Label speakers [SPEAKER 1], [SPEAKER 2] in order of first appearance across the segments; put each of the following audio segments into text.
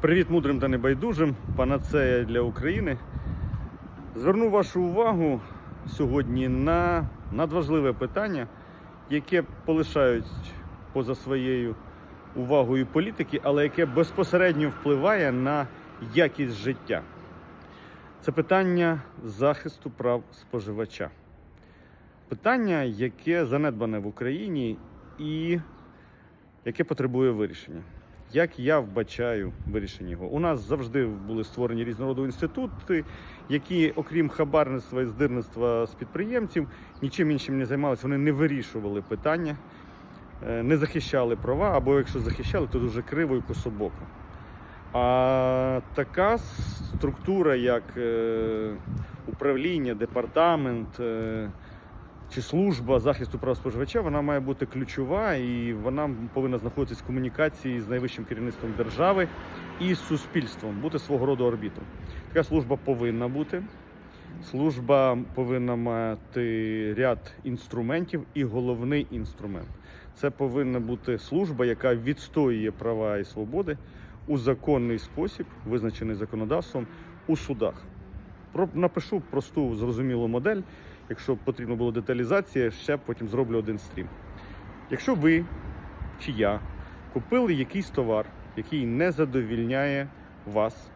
[SPEAKER 1] Привіт мудрим та небайдужим, панацея для України. Зверну вашу увагу сьогодні на надважливе питання, яке полишають поза своєю увагою політики, але яке безпосередньо впливає на якість життя. Це питання захисту прав споживача. Питання, яке занедбане в Україні і яке потребує вирішення. Як я вбачаю вирішення його? У нас завжди були створені різного інститути, які, окрім хабарництва і здирництва з підприємців, нічим іншим не займалися. Вони не вирішували питання, е, не захищали права, або якщо захищали, то дуже криво і кособоко. А така структура, як е, управління, департамент е, чи служба захисту прав споживача, вона має бути ключова і вона повинна знаходитися в комунікації з найвищим керівництвом держави і суспільством, бути свого роду арбітром. Така служба повинна бути. Служба повинна мати ряд інструментів, і головний інструмент це повинна бути служба, яка відстоює права і свободи у законний спосіб, визначений законодавством у судах. Напишу просту зрозумілу модель. Якщо потрібно було деталізація, ще потім зроблю один стрім. Якщо ви чи я купили якийсь товар, який не задовільняє вас,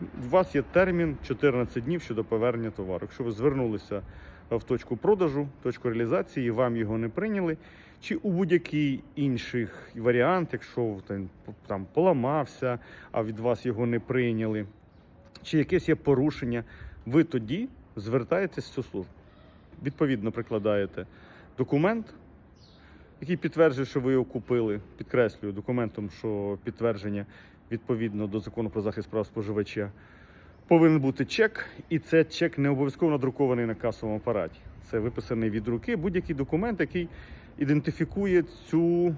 [SPEAKER 1] у вас є термін 14 днів щодо повернення товару. Якщо ви звернулися в точку продажу, точку реалізації, вам його не прийняли, чи у будь-який інший варіант, якщо там, там поламався, а від вас його не прийняли, чи якесь є порушення, ви тоді звертаєтесь в цю службу. Відповідно, прикладаєте документ, який підтверджує, що ви його купили. Підкреслюю документом, що підтвердження відповідно до закону про захист прав споживача. Повинен бути чек, і це чек не обов'язково надрукований на касовому апараті. Це виписаний від руки будь-який документ, який ідентифікує цю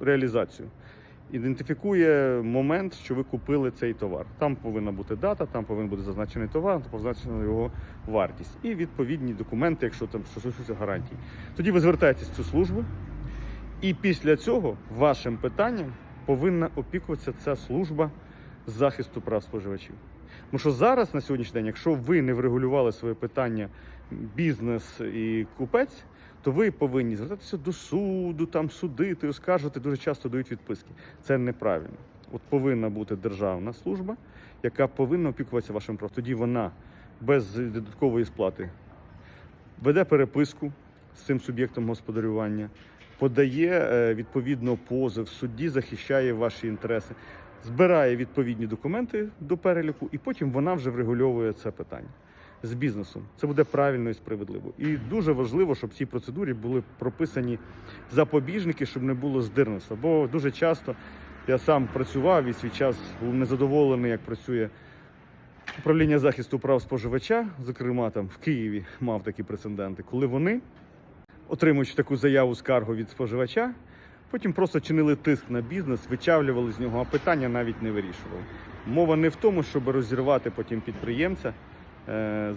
[SPEAKER 1] реалізацію. Ідентифікує момент, що ви купили цей товар. Там повинна бути дата, там повинен бути зазначений товар, позначена його вартість. І відповідні документи, якщо там стосується гарантій. Тоді ви звертаєтесь в цю службу, і після цього вашим питанням повинна опікуватися ця служба захисту прав споживачів. Тому що зараз, на сьогоднішній день, якщо ви не врегулювали своє питання бізнес і купець, то ви повинні звертатися до суду, там судити, оскаржувати, дуже часто дають відписки. Це неправильно. От повинна бути державна служба, яка повинна опікуватися вашим правом. Тоді вона без додаткової сплати веде переписку з цим суб'єктом господарювання, подає е, відповідно позов в суді, захищає ваші інтереси, збирає відповідні документи до переліку, і потім вона вже врегульовує це питання з бізнесом. Це буде правильно і справедливо. І дуже важливо, щоб в цій процедурі були прописані запобіжники, щоб не було здирництва. Бо дуже часто я сам працював і свій час був незадоволений, як працює управління захисту прав споживача, зокрема там в Києві мав такі прецеденти, коли вони, отримуючи таку заяву скаргу від споживача, потім просто чинили тиск на бізнес, вичавлювали з нього, а питання навіть не вирішували. Мова не в тому, щоб розірвати потім підприємця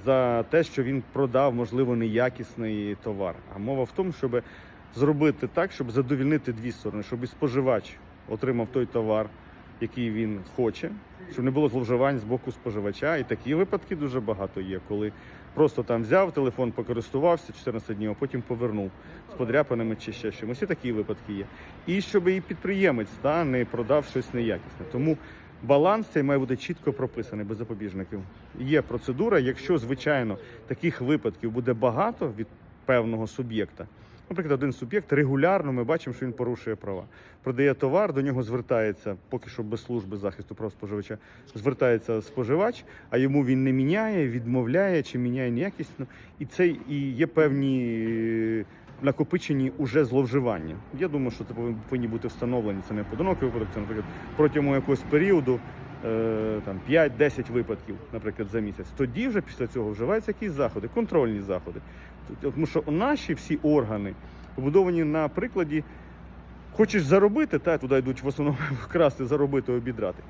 [SPEAKER 1] за те, що він продав, можливо, неякісний товар. А мова в тому, щоб зробити так, щоб задовільнити дві сторони, щоб і споживач отримав той товар, який він хоче, щоб не було зловживань з боку споживача. І такі випадки дуже багато є, коли просто там взяв телефон, покористувався 14 днів, а потім повернув з подряпинами чи ще чимось. І такі випадки є. І щоб і підприємець та, не продав щось неякісне. Тому баланс цей має бути чітко прописаний без запобіжників. Є процедура, якщо, звичайно, таких випадків буде багато від певного суб'єкта. Наприклад, один суб'єкт регулярно ми бачимо, що він порушує права. Продає товар, до нього звертається, поки що без служби захисту прав споживача, звертається споживач, а йому він не міняє, відмовляє чи міняє неякісно. І це і є певні накопичені уже зловживання. Я думаю, що це повинні- бути встановлені. Це не поодинокий випадок, це, наприклад, протягом якогось періоду. е, Там 5-10 випадків, наприклад, за місяць. Тоді вже після цього вживаються якісь заходи, контрольні заходи. Тому що наші всі органи побудовані на прикладі. Хочеш заробити, та туди йдуть в основному вкрасти, заробити, обідрати.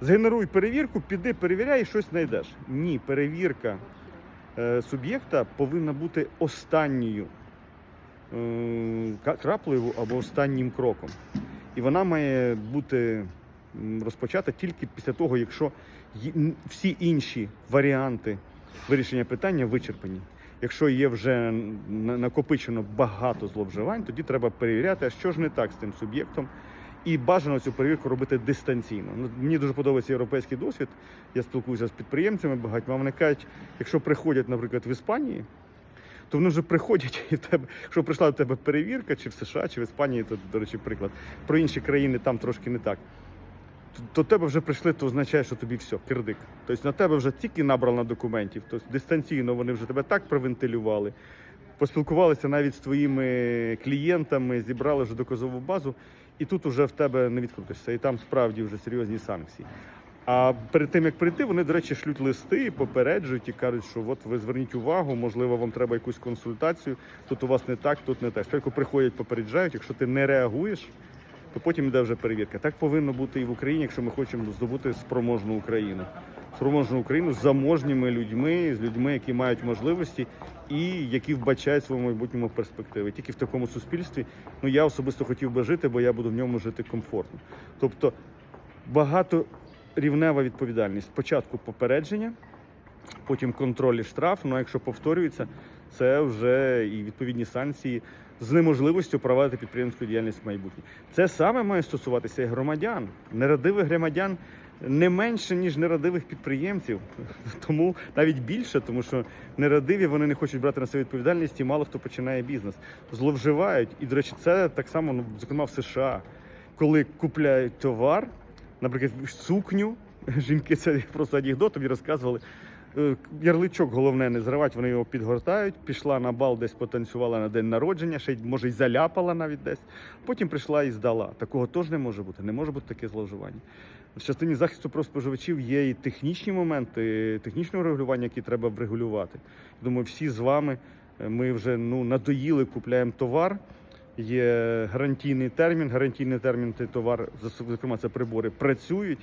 [SPEAKER 1] Згенеруй перевірку, піди, перевіряй і щось знайдеш. Ні, перевірка е, суб'єкта повинна бути останньою краплею або останнім кроком. І вона має бути м, розпочати тільки після того, якщо всі інші варіанти вирішення питання вичерпані. Якщо є вже накопичено багато зловживань, тоді треба перевіряти, а що ж не так з тим суб'єктом. І бажано цю перевірку робити дистанційно. Ну, мені дуже подобається європейський досвід. Я спілкуюся з підприємцями багатьма. Вони кажуть, якщо приходять, наприклад, в Іспанії, то вони вже приходять і в тебе, якщо прийшла до тебе перевірка, чи в США, чи в Іспанії, то, до речі, приклад. Про інші країни там трошки не так. То тебе вже прийшли, то означає, що тобі все, кирдик. Тобто на тебе вже тільки набрано документів, тобто дистанційно вони вже тебе так провентилювали, поспілкувалися навіть з твоїми клієнтами, зібрали вже доказову базу, і тут вже в тебе не відкрутишся. І там справді вже серйозні санкції. А перед тим як прийти, вони, до речі, шлють листи, попереджують і кажуть, що от ви зверніть увагу, можливо, вам треба якусь консультацію. Тут у вас не так, тут не так. Спочатку приходять, попереджають. Якщо ти не реагуєш, то потім йде вже перевірка. Так повинно бути і в Україні, якщо ми хочемо здобути спроможну Україну. Спроможну Україну з заможніми людьми, з людьми, які мають можливості і які вбачають своєму майбутньому перспективи. Тільки в такому суспільстві ну я особисто хотів би жити, бо я буду в ньому жити комфортно. Тобто багаторівнева відповідальність. Спочатку попередження, потім контроль і штраф. Ну а якщо повторюється, це вже і відповідні санкції з неможливістю провадити підприємську діяльність в майбутнє. Це саме має стосуватися і громадян, нерадивих громадян. Не менше ніж нерадивих підприємців, тому навіть більше, тому що нерадиві вони не хочуть брати на себе відповідальність, і мало хто починає бізнес. Зловживають. І, до речі, це так само, ну, зокрема, в США, коли купляють товар, наприклад, сукню. Жінки це просто анекдот, тобі розказували. Е, Ярличок головне не зривати, вони його підгортають. Пішла на бал, десь потанцювала на день народження, ще й може й заляпала навіть десь. Потім прийшла і здала. Такого теж не може бути. Не може бути таке зловживання. В частині захисту прав споживачів є і технічні моменти, технічного регулювання, які треба врегулювати. Думаю, всі з вами е, ми вже ну надоїли, купляємо товар. Є гарантійний термін. Гарантійний термін той товар, зокрема, це прибори, працюють,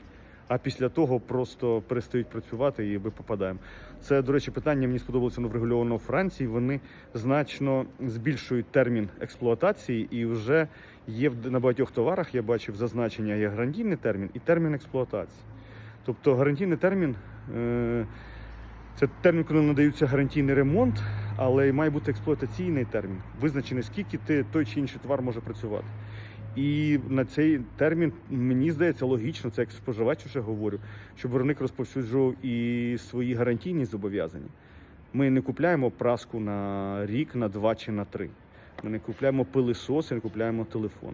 [SPEAKER 1] а після того просто перестають працювати і ми попадаємо. Це, до речі, питання мені сподобалося воно врегульовано у Франції. Вони значно збільшують термін експлуатації, і вже є на багатьох товарах, я бачив зазначення, є гарантійний термін і термін експлуатації. Тобто гарантійний термін. Е- це термін, коли надаються гарантійний ремонт, але має бути експлуатаційний термін, визначений, скільки ти той чи інший товар може працювати. І на цей термін мені здається логічно, це як споживач вже говорю, щоб виробник розповсюджував і свої гарантійні зобов'язання. Ми не купляємо праску на рік, на два чи на три. Ми не купляємо пилисоси, не купляємо телефон.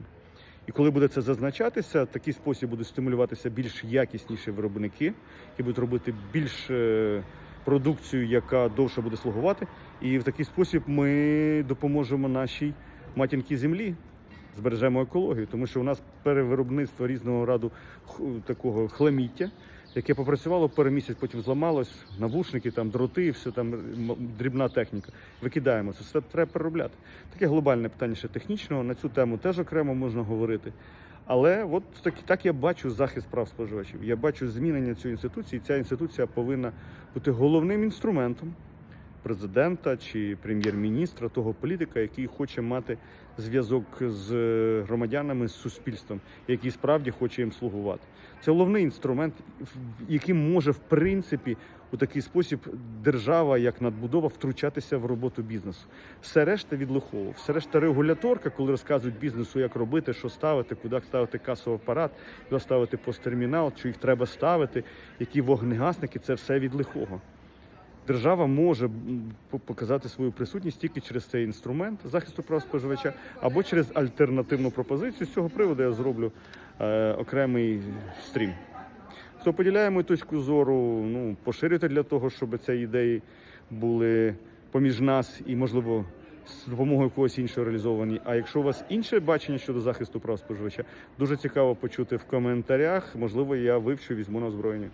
[SPEAKER 1] І коли буде це зазначатися, в такий спосіб будуть стимулюватися більш якісніші виробники, які будуть робити більш е, продукцію, яка довше буде слугувати. І в такий спосіб ми допоможемо нашій матінкій землі, збережемо екологію, тому що у нас перевиробництво різного роду х- такого хламіття, яке попрацювало перемісяць, потім зламалось, навушники, там дроти, все там дрібна техніка. Викидаємо це все треба переробляти. Таке глобальне питання ще технічного. На цю тему теж окремо можна говорити. Але от так, так я бачу захист прав споживачів. Я бачу змінення цієї інституції. Ця інституція повинна бути головним інструментом президента чи прем'єр-міністра, того політика, який хоче мати зв'язок з е, громадянами, з суспільством, який справді хоче їм слугувати. Це головний інструмент, яким може в принципі у такий спосіб держава, як надбудова, втручатися в роботу бізнесу. Все решта відлиховував. Все решта регуляторка, коли розказують бізнесу, як робити, що ставити, куди ставити касовий апарат, куди ставити посттермінал, що їх треба ставити, які вогнегасники, це все від лихого. Держава може показати свою присутність тільки через цей інструмент захисту прав споживача або через альтернативну пропозицію. З цього приводу я зроблю е, окремий стрім. Хто поділяє мою точку зору, ну поширюйте для того, щоб ці ідеї були поміж нас і, можливо, з допомогою когось іншого реалізовані. А якщо у вас інше бачення щодо захисту прав споживача, дуже цікаво почути в коментарях. Можливо, я вивчу, візьму на озброєння.